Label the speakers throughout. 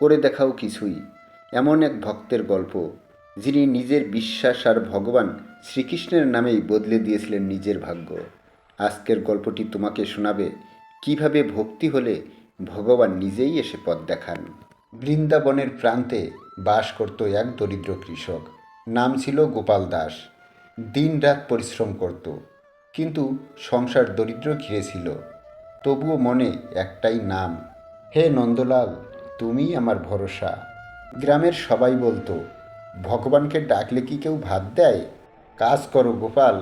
Speaker 1: করে দেখাও কিছুই। এমন এক ভক্তের গল্প, যিনি নিজের বিশ্বাস আর ভগবান শ্রীকৃষ্ণের নামেই বদলে দিয়েছিলেন নিজের ভাগ্য। আজকের গল্পটি তোমাকে শোনাবে, কীভাবে ভক্তি হলে ভগবান নিজেই এসে পথ দেখান। বৃন্দাবনের প্রান্তে বাস করত এক দরিদ্র কৃষক, নাম ছিল গোপাল দাস। দিনরাত পরিশ্রম করত, কিন্তু সংসার দরিদ্র ঘিরে ছিল। তবুও মনে একটাই নাম, হে নন্দলাল! তুমি আমার ভরসা। গ্রামের সবাই বলতো, ভগবানকে ডাকলে কি কেউ ভাত দেয়? কাজ করো গোপাল।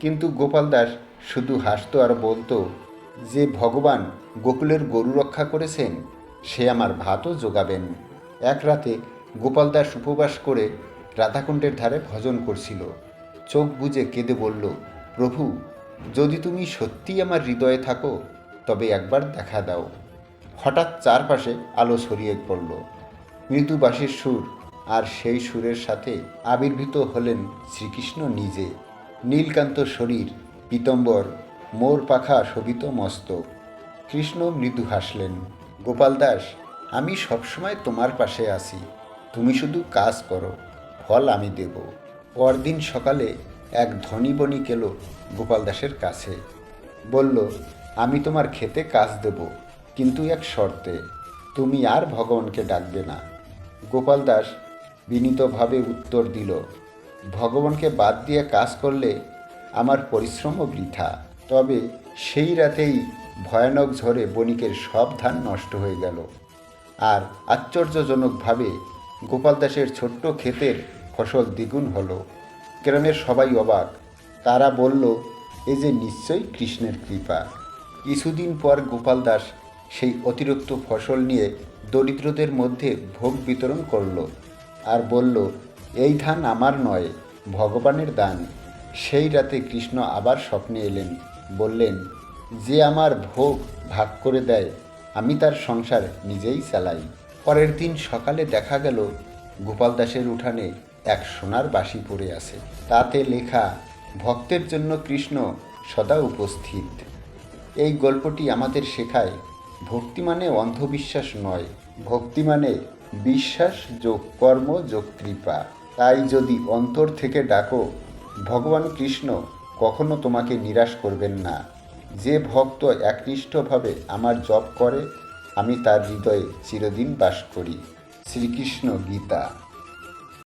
Speaker 1: কিন্তু গোপাল দাস শুধু হাসতো আর বলতো, যে ভগবান গোকুলের গরু রক্ষা করেছেন, সে আমার ভাতও যোগাবেন এক রাতে গোপাল দাস উপবাস করে রাধাকুণ্ডের ধারে ভজন করছিল। চোখ বুজে কেঁদে বলল, প্রভু, যদি তুমি সত্যিই আমার হৃদয়ে থাকো, তবে একবার দেখা দাও। হঠাৎ চারপাশে আলো ছড়িয়ে পড়ল। মৃদু বাঁশির সুর আর সেই সুরের সাথে আবির্ভূত হলেন শ্রীকৃষ্ণ নিজে। নীলকান্ত শরীর, পীতম্বর, মোর পাখা শোভিত মস্তক কৃষ্ণ মৃদু হাসলেন, গোপাল দাস, আমি সবসময় তোমার পাশে আছি। তুমি শুধু কাজ করো, ফল আমি দেব। পরদিন সকালে এক ধনী বণিক এলো গোপাল দাসের কাছে। বলল, আমি তোমার খেতে কাজ দেব। কিন্তু এক শর্তে, তুমি আর ভগবানকে ডাকবে না। গোপাল দাস বিনীতভাবে উত্তর দিল, ভগবানকে বাদ দিয়ে কাজ করলে আমার পরিশ্রমও বৃথা। তবে সেই রাতেই ভয়ানক ঝড়ে বণিকের সব ধান নষ্ট হয়ে গেল। আর আশ্চর্যজনকভাবে গোপাল দাসের ছোট্ট ক্ষেতের ফসল দ্বিগুণ হলো। গ্রামের সবাই অবাক। তারা বলল, এ যে নিশ্চয়ই কৃষ্ণের কৃপা। কিছুদিন পর গোপাল দাস সেই অতিরিক্ত ফসল নিয়ে দরিদ্রদের মধ্যে ভোগ বিতরণ করল আর বলল, এই ধান আমার নয়, ভগবানের দান। সেই রাতে কৃষ্ণ আবার স্বপ্নে এলেন। বললেন, যে আমার ভোগ ভাগ করে দেয়, আমি তার সংসার নিজেই চালাই। পরের দিন সকালে দেখা গেল, গোপাল দাসের উঠানে এক সোনার বাঁশি পড়ে আছে। তাতে লেখা, ভক্তের জন্য কৃষ্ণ সদা উপস্থিত। এই গল্পটি আমাদের শেখায় ভক্তি মানে অন্ধবিশ্বাস নয়। ভক্তি মানে বিশ্বাস, যোগ কর্ম, যোগ কৃপা। তাই যদি অন্তর থেকে ডাকো, ভগবান কৃষ্ণ কখনো তোমাকে নিরাশ করবেন না। যে ভক্ত একনিষ্ঠভাবে আমার জপ করে, আমি তার হৃদয়ে চিরদিন বাস করি। শ্রীকৃষ্ণ গীতা।